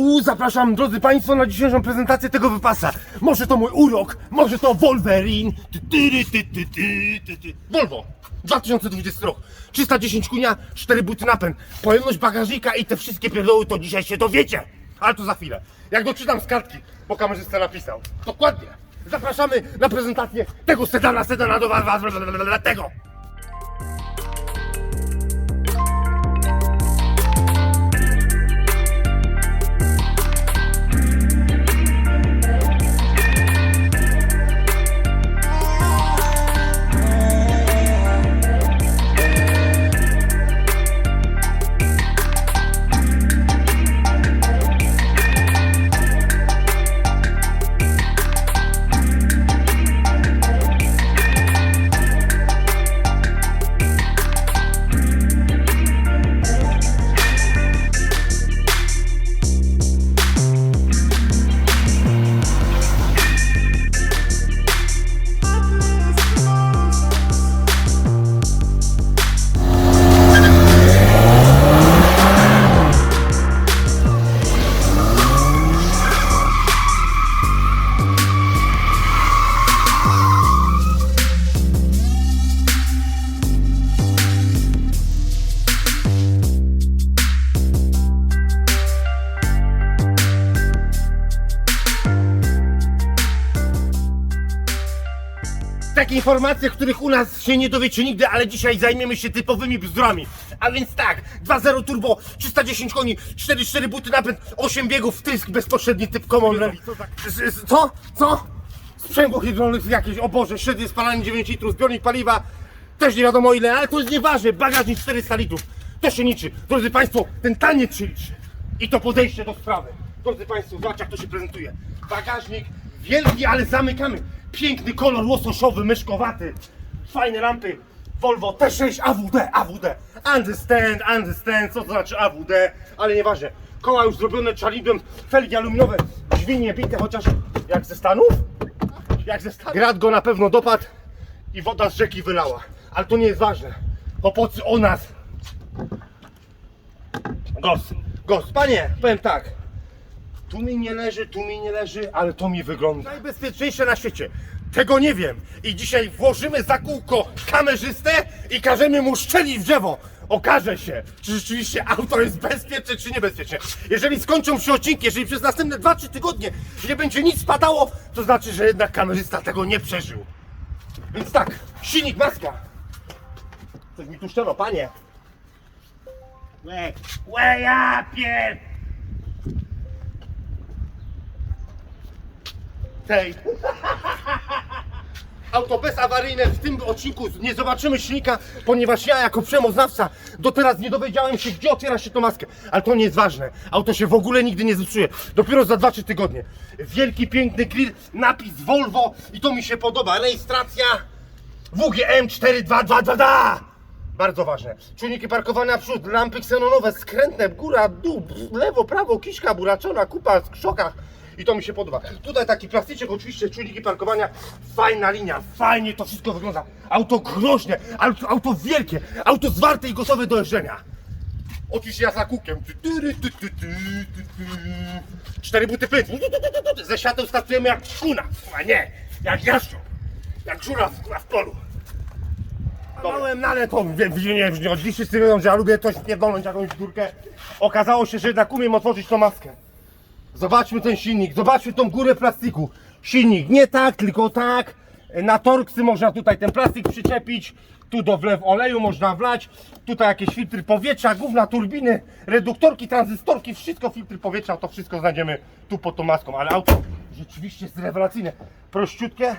U, zapraszam drodzy Państwo na dzisiejszą prezentację tego wypasa. Może to mój urok, może to Wolverine. Ty, ty, ty, ty, ty, ty, ty. Volvo, 2020 rok. 310 kunia, 4 buty napęd. Pojemność bagażnika i te wszystkie pierdoły to dzisiaj się dowiecie. Ale to za chwilę. Jak doczytam z kartki, bo kamerzysta napisał. Dokładnie. Zapraszamy na prezentację tego sedana, sedana do tego. Informacje, których u nas się nie dowiecie nigdy, ale dzisiaj zajmiemy się typowymi bzdurami. A więc tak, 2.0 turbo, 310 koni, 4.4 buty napęd, 8 biegów, wtrysk bezpośredni typ common. Z- z- Co? Co? Sprzęgło hydrauliczne jakieś, o Boże, średnie spalanie 9 litrów, zbiornik paliwa, też nie wiadomo ile, ale to jest nieważne, bagażnik 400 litrów. To się liczy. Drodzy Państwo, ten taniec się liczy. I to podejście do sprawy. Drodzy Państwo, zobaczcie jak to się prezentuje. Bagażnik wielki, ale zamykamy. Piękny kolor łososzowy, myszkowaty. Fajne lampy. Volvo T6 AWD, AWD. Understand, understand, co to znaczy AWD, ale nieważne. Koła już zrobione czalidłem, felgi aluminiowe, drzwi nie bite, chociaż jak ze Stanów? Jak ze Stanów. Grad go na pewno dopadł i woda z rzeki wylała. Ale to nie jest ważne. Opocy o nas. Gos, gos, panie, powiem tak. Tu mi nie leży, tu mi nie leży, ale to mi wygląda. Najbezpieczniejsze na świecie. Tego nie wiem. I dzisiaj włożymy za kółko kamerzystę i każemy mu szczelić w drzewo. Okaże się, czy rzeczywiście auto jest bezpieczne, czy niebezpieczne. Jeżeli skończą się odcinki, jeżeli przez następne 2-3 tygodnie nie będzie nic padało, to znaczy, że jednak kamerzysta tego nie przeżył. Więc tak, silnik maska. Coś mi tu szczelo, panie. Łe, łe, ja pier... Tej. Auto bezawaryjne w tym odcinku nie zobaczymy silnika, ponieważ ja jako przemoznawca do teraz nie dowiedziałem się, gdzie otwiera się tą maskę. Ale to nie jest ważne. Auto się w ogóle nigdy nie zepsuje. Dopiero za 2-3 tygodnie. Wielki, piękny grill, napis Volvo i to mi się podoba. Rejestracja WGM 4222. Bardzo ważne. Czujniki parkowania naprzód, lampy ksenonowe, skrętne, góra, dół, lewo, prawo, kiszka buraczona, kupa w krzokach. I to mi się podoba. Tutaj taki plastyczek, oczywiście czujniki parkowania, fajna linia, fajnie to wszystko wygląda. Auto groźne, auto, auto wielkie, auto zwarte i gotowe do jeżdżenia. Oczywiście ja za ty. Cztery buty pyt. Ze świateł startujemy jak kuna. A nie, jak jaszczur. Jak żuraw w polu. Małem na ale to nie, nie, wszyscy wiedzą, że ja lubię coś pierdolnąć, jakąś górkę. Okazało się, że jednak umiem otworzyć tą maskę. Zobaczmy ten silnik, zobaczmy tą górę plastiku. Silnik nie tak, tylko tak. Na torksy można tutaj ten plastik przyczepić. Tu do wlew oleju można wlać. Tutaj jakieś filtry powietrza, główna turbiny, reduktorki, tranzystorki, wszystko filtry powietrza, to wszystko znajdziemy tu pod tą maską. Ale auto rzeczywiście jest rewelacyjne. Prościutkie,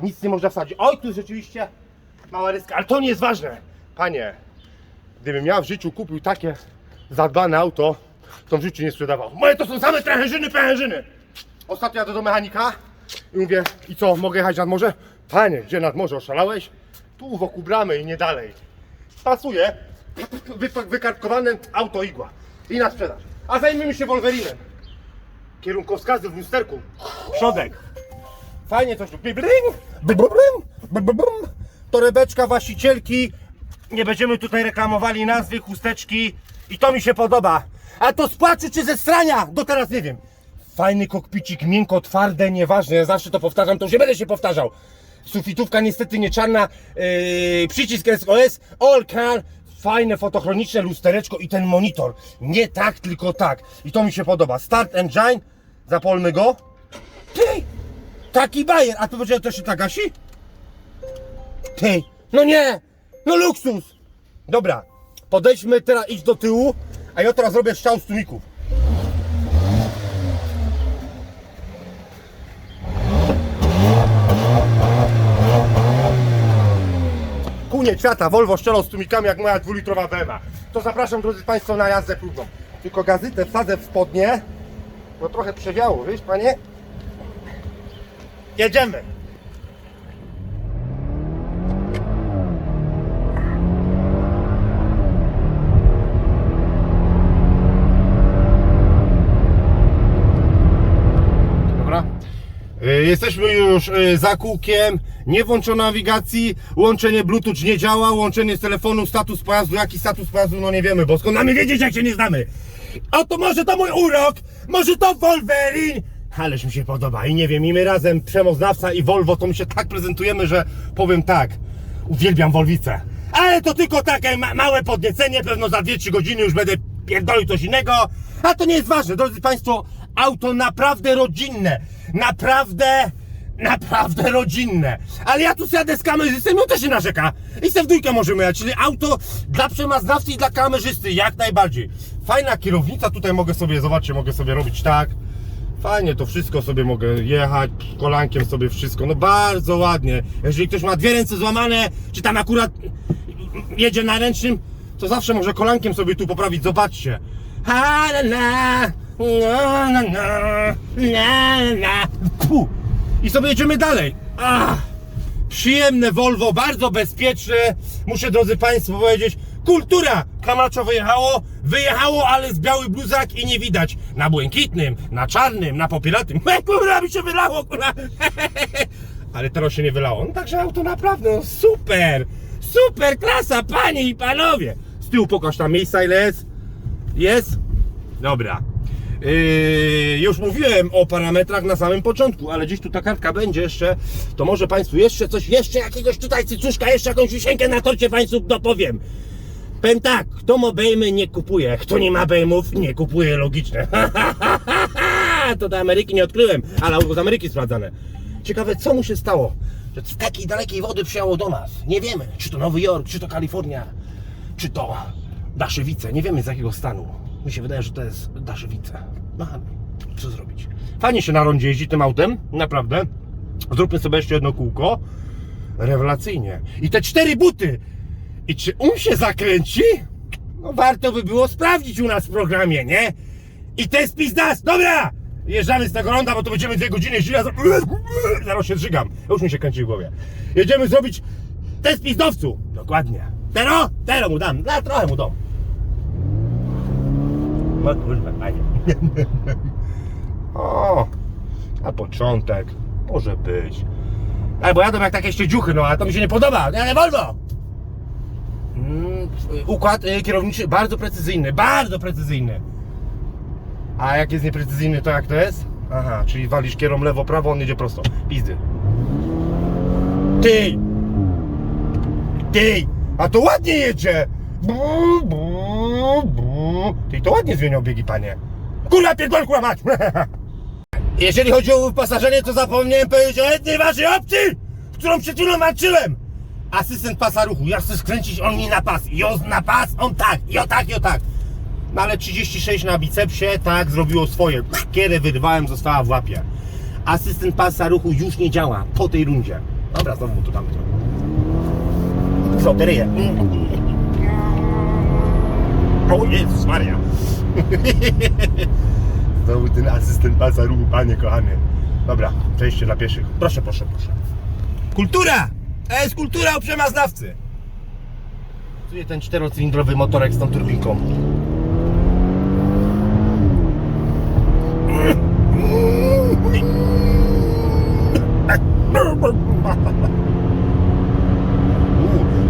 nic nie można wsadzić. Oj, tu rzeczywiście mała ryska, ale to nie jest ważne. Panie, gdybym ja w życiu kupił takie zadbane auto, to w życiu nie sprzedawał. Moje to są same prężyny, prężyny. Ostatnio jadę do mechanika i mówię, i co, mogę jechać nad morze? Panie, gdzie nad morze, oszalałeś? Tu wokół bramy i nie dalej. Pasuje, wy, wykartkowane auto igła i na sprzedaż. A zajmijmy się Wolverinem. Kierunkowskazy w lusterku, środek. Fajnie coś tu. Bling, bling, bling, bling, Torebeczka właścicielki. Nie będziemy tutaj reklamowali nazwy, chusteczki. I to mi się podoba. A to z czy ze strania? Do teraz nie wiem. Fajny kokpicik, miękko, twarde, nieważne. Ja zawsze to powtarzam, to już nie będę się powtarzał. Sufitówka niestety nie czarna. Yy, przycisk SOS, all car. Fajne fotochroniczne lustereczko i ten monitor. Nie tak, tylko tak. I to mi się podoba. Start engine. Zapolmy go. Ty! Taki bajer. A to będzie to się tak gasi? Ty! No nie! No luksus! Dobra, podejdźmy teraz, idź do tyłu, a ja teraz robię strzał z tłumików. Kunie kwiata, Volvo szczelą z tłumikami jak moja dwulitrowa BMW. To zapraszam drodzy Państwo na jazdę próbną. Tylko gazetę wsadzę w spodnie, bo trochę przewiało, wiesz panie? Jedziemy! Jesteśmy już y, za kółkiem, nie włączono nawigacji, łączenie Bluetooth nie działa, łączenie z telefonu, status pojazdu, jaki status pojazdu, no nie wiemy, bo skąd mamy wiedzieć, jak się nie znamy. A to może to mój urok, może to Wolverine, ależ mi się podoba i nie wiem, i my razem, przemoznawca i Volvo, to my się tak prezentujemy, że powiem tak, uwielbiam Volvice. Ale to tylko takie ma małe podniecenie, pewno za 2-3 godziny już będę pierdolił coś innego, a to nie jest ważne, drodzy Państwo, auto naprawdę rodzinne, naprawdę, naprawdę rodzinne. Ale ja tu jadę z kamerzystem, on też się narzeka. I se w dwójkę możemy jechać, czyli auto dla przemaznawcy i dla kamerzysty, jak najbardziej. Fajna kierownica, tutaj mogę sobie, zobaczcie, mogę sobie robić tak. Fajnie to wszystko sobie mogę jechać, kolankiem sobie wszystko, no bardzo ładnie. Jeżeli ktoś ma dwie ręce złamane, czy tam akurat jedzie na ręcznym, to zawsze może kolankiem sobie tu poprawić, zobaczcie. Ha, la, la, na, na, na, na, na. Fu. I sobie jedziemy dalej. Ach, przyjemne Volvo, bardzo bezpieczne. Muszę, drodzy Państwo, powiedzieć, kultura. Kamaczo wyjechało, wyjechało, ale z biały bluzak i nie widać. Na błękitnym, na czarnym, na popielatym. E, kurwa, mi się wylało, kurwa. Ale teraz się nie wylało. No także auto naprawdę no, super. Super klasa, panie i panowie. Z tyłu pokaż tam miejsca ile jest. Jest? Dobra. Yy, już mówiłem o parametrach na samym początku, ale gdzieś tu ta kartka będzie jeszcze, to może Państwu jeszcze coś, jeszcze jakiegoś tutaj cycuszka, jeszcze jakąś wisienkę na torcie Państwu dopowiem. Powiem tak, kto ma bejmy nie kupuje, kto nie ma bejmów nie kupuje, logiczne. to do Ameryki nie odkryłem, ale z Ameryki sprawdzane. Ciekawe co mu się stało, że z takiej dalekiej wody przyjało do nas. Nie wiemy, czy to Nowy Jork, czy to Kalifornia, czy to Daszewice, nie wiemy z jakiego stanu. Mi się wydaje, że to jest Daszewice. No, co zrobić? Fajnie się na rondzie jeździ tym autem, naprawdę. Zróbmy sobie jeszcze jedno kółko. Rewelacyjnie. I te cztery buty. I czy on się zakręci? No warto by było sprawdzić u nas w programie, nie? I to jest pizdas. Dobra! Jeżdżamy z tego ronda, bo to będziemy dwie godziny jeździli, za- zaraz się zżygam. Już mi się kręci w głowie. Jedziemy zrobić test pizdowcu. Dokładnie. Tero? Tero mu dam. Na trochę mu dam. No kurwa, fajnie. o, na początek. Może być. Ale bo jadą jak takie ściedziuchy, no ale to mi się nie podoba. Ale Volvo! Mm, układ y, kierowniczy bardzo precyzyjny, bardzo precyzyjny. A jak jest nieprecyzyjny, to jak to jest? Aha, czyli walisz kierą lewo, prawo, on jedzie prosto. Pizdy. Ty! Ty! A to ładnie jedzie! Ty to ładnie zmieniał biegi, panie. Kurwa, pierdol, kurwa mać! Jeżeli chodzi o wyposażenie, to zapomniałem powiedzieć o jednej waszej opcji, którą przed chwilą walczyłem. Asystent pasa ruchu. Ja chcę skręcić, on mi na pas. I on na pas, on tak, i o tak, i o tak. No ale 36 na bicepsie, tak, zrobiło swoje. Kierę wyrwałem, została w łapie. Asystent pasa ruchu już nie działa po tej rundzie. Dobra, znowu mu to damy trochę. Loteryję. O Jezus Maria. Znowu ten asystent pasa ruchu, panie kochany. Dobra, przejście dla pieszych. Proszę, proszę, proszę. Kultura! To jest kultura u przemaznawcy. Tu ten czterocylindrowy motorek z tą turbinką.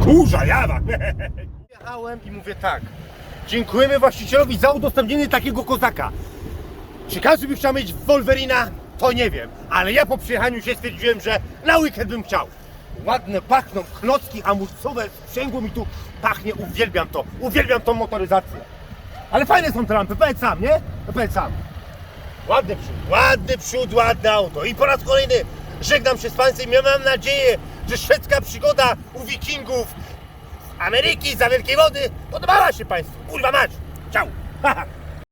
Kurza jawa! Jechałem i mówię tak. Dziękujemy właścicielowi za udostępnienie takiego kozaka. Czy każdy by chciał mieć Wolverina? To nie wiem, ale ja po przyjechaniu się stwierdziłem, że na weekend bym chciał. Ładne pachną klocki hamulcowe, sprzęgło mi tu pachnie, uwielbiam to, uwielbiam tą motoryzację. Ale fajne są te lampy, powiedz sam, nie? No powiedz sam. Ładny przód, ładny przód, ładne auto. I po raz kolejny żegnam się z Państwem. Ja mam nadzieję, że szwedzka przygoda u wikingów Ameryki, za wielkiej wody podobała się Państwu. Kurwa mać! Ciao!